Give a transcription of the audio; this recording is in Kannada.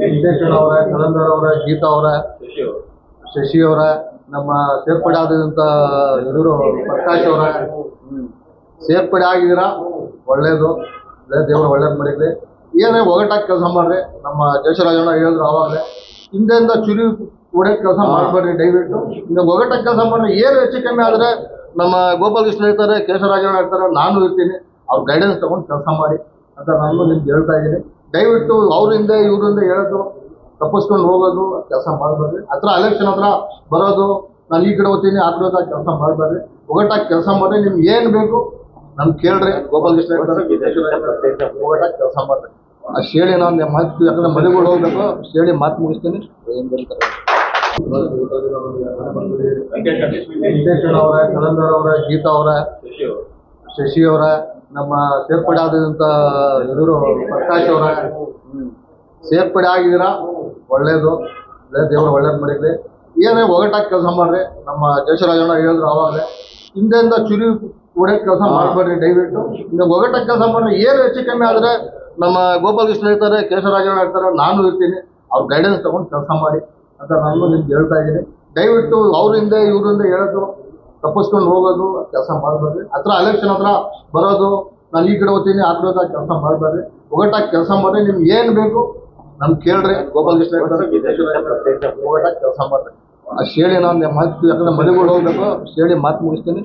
ವೆಂಕಟೇಶ್ವರ ಅವರ, ಕಲಂದರ್ ಅವರ, ಗೀತಾ ಅವರ, ಶಶಿ ಅವರ, ನಮ್ಮ ಸೇರ್ಪಡೆ ಆದಂತ ಇವರು ಪ್ರಕಾಶ್ ಅವರ. ಸೇರ್ಪಡೆ ಆಗಿದ್ದೀರಾ? ಒಳ್ಳೇದು. ದೇವರು ಒಳ್ಳೇದು ಮಾಡಿದ್ರಿ. ಏನೇ ಒಗಟಾಗಿ ಕೆಲಸ ಮಾಡ್ರಿ. ನಮ್ಮ ದೇಶರಾಜಣ್ಣ ಹೇಳಿದ್ರು ಅವಾಗಲೇ ಹಿಂದೆಯಿಂದ ಚುರಿ ಹೊಡೆಯೋ ಕೆಲಸ ಮಾಡಬೇಡ್ರಿ ದಯವಿಟ್ಟು. ಇನ್ನು ಒಗಟಾಗಿ ಕೆಲಸ ಮಾಡ್ರಿ. ಏನು ಹೆಚ್ಚು ಕಮ್ಮಿ ಆದರೆ ನಮ್ಮ ಗೋಪಾಲಕೃಷ್ಣ ಇರ್ತಾರೆ ಕೇಶವರಾಜಣ್ಣ ಇರ್ತಾರೆ, ನಾನು ಇರ್ತೀನಿ. ಅವ್ರ ಗೈಡೆನ್ಸ್ ತಗೊಂಡು ಕೆಲಸ ಮಾಡಿ. ಅಂತ ನಾನು ನಿಮ್ಗೆ ಹೇಳ್ತಾ ಇದ್ದೀನಿ. ದಯವಿಟ್ಟು ಅವರಿಂದ ಇವರಿಂದ ಹೇಳೋದು ತಪ್ಪಿಸ್ಕೊಂಡು ಹೋಗೋದು ಕೆಲಸ ಮಾಡಬೇಡ್ರಿ ಹತ್ರ ಎಲೆಕ್ಷನ್ ಹತ್ರ ಬರೋದು ನಾನು ಈ ಕಡೆ ಹೋಗ್ತೀನಿ ಆ ಕಡೆ ಕೆಲಸ ಮಾಡಬಾರ್ದು. ಒಗಟಾಗಿ ಕೆಲಸ ಮಾಡ್ರಿ ನಿಮ್ಗೆ ಏನು ಬೇಕು ನನ್ ಕೇಳ್ರಿ. ಗೋಪಾಲ್ ಕೃಷ್ಣ ಒಗಟಾಗಿ ಕೆಲಸ ಮಾಡ್ರಿ. ಅಷ್ಟು ಹೇಳಿ ನಾನು ಮಾತು ಯಾಕಂದ್ರೆ ಮನೆಗಳು ಹೋಗ್ಬೇಕು. ಶೇಳಿ ಮಾತು ಮುಗಿಸ್ತೀನಿ. ಏನು ಬರೀತಾರೆ ವೆಂಕಟೇಶ್ವರ ಅವರ ಕಲಂದರ್ ಅವರ ಗೀತಾ ಅವರ ಶಶಿ ಅವರ. ನಮ್ಮ ಸೇರ್ಪಡೆ ಆದಂತ ಇವರು ಪ್ರಕಾಶ್ ಅವರ ಸೇರ್ಪಡೆ ಆಗಿದ್ದೀರಾ? ಒಳ್ಳೇದು. ದೇವರು ಒಳ್ಳೇದು ಮಾಡಿದ್ರಿ. ಏನೇ ಒಗಟಾಗಿ ಕೆಲಸ ಮಾಡ್ರಿ. ನಮ್ಮ ಜಯಶರಾಜಣ್ಣ ಹೇಳಿದ್ರು ಆವಾಗಲೇ. ಹಿಂದೆಯಿಂದ ಚುರಿ ಕೂಡ ಕೆಲಸ ಮಾಡಬೇಡ್ರಿ ದಯವಿಟ್ಟು. ಈಗ ಒಗಟಾಗಿ ಕೆಲಸ ಮಾಡ್ರಿ. ಏನು ಹೆಚ್ಚು ಕಮ್ಮಿ ಆದರೆ ನಮ್ಮ ಗೋಪಾಲ್ ಕೃಷ್ಣ ಇರ್ತಾರೆ ಕೇಶವರಾಜಣ್ಣ ಇರ್ತಾರೆ ನಾನು ಇರ್ತೀನಿ. ಅವ್ರ ಗೈಡೆನ್ಸ್ ತಗೊಂಡು ಕೆಲಸ ಮಾಡಿ ಅಂತ ನಾನು ನಿಮ್ಗೆ ಹೇಳ್ತಾ ಇದ್ದೀನಿ. ದಯವಿಟ್ಟು ಅವರಿಂದ ಇವರಿಂದ ಹೇಳೋದು ತಪ್ಪಿಸ್ಕೊಂಡು ಹೋಗೋದು ಕೆಲಸ ಮಾಡಬೇಡ್ರಿ ಹತ್ರ ಎಲೆಕ್ಷನ್ ಹತ್ರ ಬರೋದು ನಾನು ಈ ಕಡೆ ಹೋಗ್ತೀನಿ ಆ ಕಡೆ ಕೆಲಸ ಮಾಡಬೇಡ್ರಿ ಒಗಟಾಗಿ ಕೆಲಸ ಮಾಡ್ರಿ ನಿಮ್ಗೆ ಏನು ಬೇಕು ನಮ್ಗೆ ಕೇಳ್ರಿ ಗೋಪಾಲ್ ಕೃಷ್ಣ ಒಗಟಾಗಿ ಕೆಲಸ ಮಾಡ್ರಿ. ಆ ಹೇಳಿ ನಾನು ಮಾತು ಯಾಕಂದ್ರೆ ಮನೆಗಳು ಹೋಗ್ಬೇಕು ಶೇಳಿ ಮಾತು ಮುಗಿಸ್ತೀನಿ.